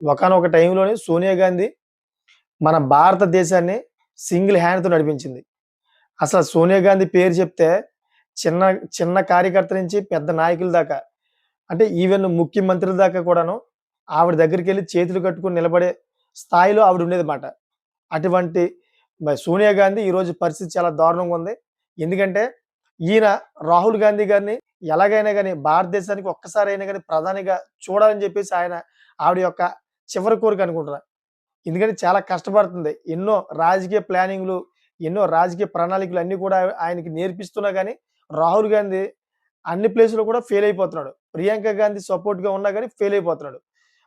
ఒకనొక టైంలోనే సోనియా గాంధీ మన భారతదేశాన్ని సింగిల్ హ్యాండ్తో నడిపించింది. అసలు సోనియా గాంధీ పేరు చెప్తే చిన్న చిన్న కార్యకర్త నుంచి పెద్ద నాయకుల దాకా అంటే ఈవెన్ ముఖ్యమంత్రుల దాకా కూడాను ఆవిడ దగ్గరికి వెళ్ళి చేతులు కట్టుకుని నిలబడే స్థాయిలో ఆవిడ ఉండేది అటువంటి సోనియా గాంధీ ఈరోజు పరిస్థితి చాలా దారుణంగా ఉంది. ఎందుకంటే ఈయన రాహుల్ గాంధీ గారిని ఎలాగైనా కానీ భారతదేశానికి ఒక్కసారి అయినా కానీ ప్రధానిగా చూడాలని చెప్పేసి ఆయన ఆవిడ యొక్క చివరి కోరిక అనుకుంటున్నా. ఎందుకంటే చాలా కష్టపడుతుంది. ఎన్నో రాజకీయ ప్లానింగ్లు ఎన్నో రాజకీయ ప్రణాళికలు అన్నీ కూడా ఆయనకి నేర్పిస్తున్నా కానీ రాహుల్ గాంధీ అన్ని ప్లేసులో కూడా ఫెయిల్ అయిపోతున్నాడు. ప్రియాంక గాంధీ సపోర్ట్గా ఉన్నా కానీ ఫెయిల్ అయిపోతున్నాడు.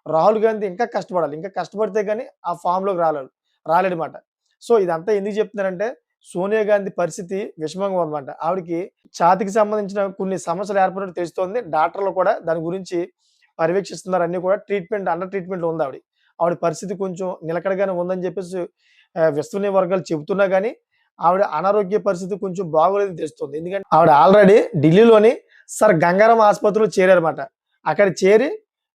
రాహుల్ గాంధీ ఇంకా కష్టపడాలి. ఇంకా కష్టపడితే కానీ ఆ ఫామ్లోకి రాలేడు రాలేడమాట సో ఇదంతా ఎందుకు చెప్తున్నారంటే సోనియా గాంధీ పరిస్థితి విషమంగా ఉందన్నమాట. ఆవిడకి ఛాతికి సంబంధించిన కొన్ని సమస్యలు ఏర్పడినట్టు తెలుస్తోంది. డాక్టర్లు కూడా దాని గురించి పర్యవేక్షిస్తున్నారు. అన్ని కూడా ట్రీట్మెంట్ అండర్ ట్రీట్మెంట్ ఉంది ఆవిడ. ఆవిడ పరిస్థితి కొంచెం నిలకడగానే ఉందని చెప్పేసి ఆ, వర్గాలు చెబుతున్నా కానీ ఆవిడ అనారోగ్య పరిస్థితి కొంచెం బాగోలేదు తెలుస్తుంది. ఎందుకంటే ఆవిడ ఆల్రెడీ ఢిల్లీలోని సర్ గంగారం ఆసుపత్రిలో చేరారన్నమాట. అక్కడ చేరి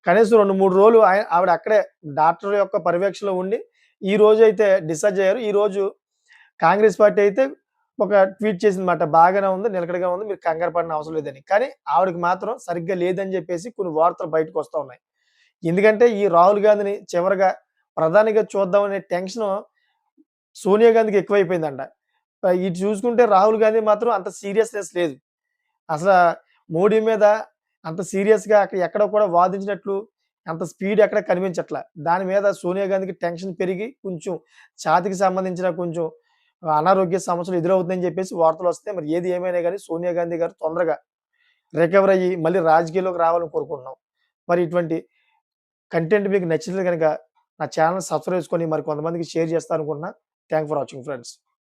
కనీసం రెండు మూడు రోజులు ఆవిడ అక్కడే డాక్టర్ యొక్క పర్యవేక్షణలో ఉండి ఈ రోజు అయితే డిశ్చార్జ్ అయ్యారు. ఈ రోజు కాంగ్రెస్ పార్టీ అయితే ఒక ట్వీట్ చేసిందన్నమాట బాగానే ఉంది నిలకడగా ఉంది మీరు కంగారు పడిన అవసరం లేదని. కానీ ఆవిడకి మాత్రం సరిగ్గా లేదని చెప్పేసి కొన్ని వార్తలు బయటకు వస్తూ ఉన్నాయి. ఎందుకంటే ఈ రాహుల్ గాంధీని చివరిగా ప్రధానిగా చూద్దామనే టెన్షన్ సోనియా గాంధీకి ఎక్కువైపోయిందంట. ఆ, ఇటు చూసుకుంటే రాహుల్ గాంధీ మాత్రం అంత సీరియస్నెస్ లేదు. అసలు మోడీ మీద అంత సీరియస్గా అక్కడ ఎక్కడ కూడా వాదించినట్లు అంత స్పీడ్ ఎక్కడ కనిపించట్ల. దాని మీద సోనియా గాంధీకి టెన్షన్ పెరిగి కొంచెం ఛాతికి సంబంధించిన కొంచెం అనారోగ్య సమస్యలు ఎదురవుతుందని చెప్పేసి వార్తలు వస్తే మరి ఏది ఏమైనా కానీ సోనియా గాంధీ గారు తొందరగా రికవర్ అయ్యి మళ్ళీ రాజకీయాల్లోకి రావాలని కోరుకుంటున్నాం. మరి ఇటువంటి కంటెంట్ మీకు నచ్చితే కనుక నా ఛానల్ సబ్స్క్రైబ్ చేసుకొని మరి కొంతమందికి షేర్ చేస్తాను అనుకుంటున్నా థ్యాంక్ ఫర్ వాచింగ్ ఫ్రెండ్స్.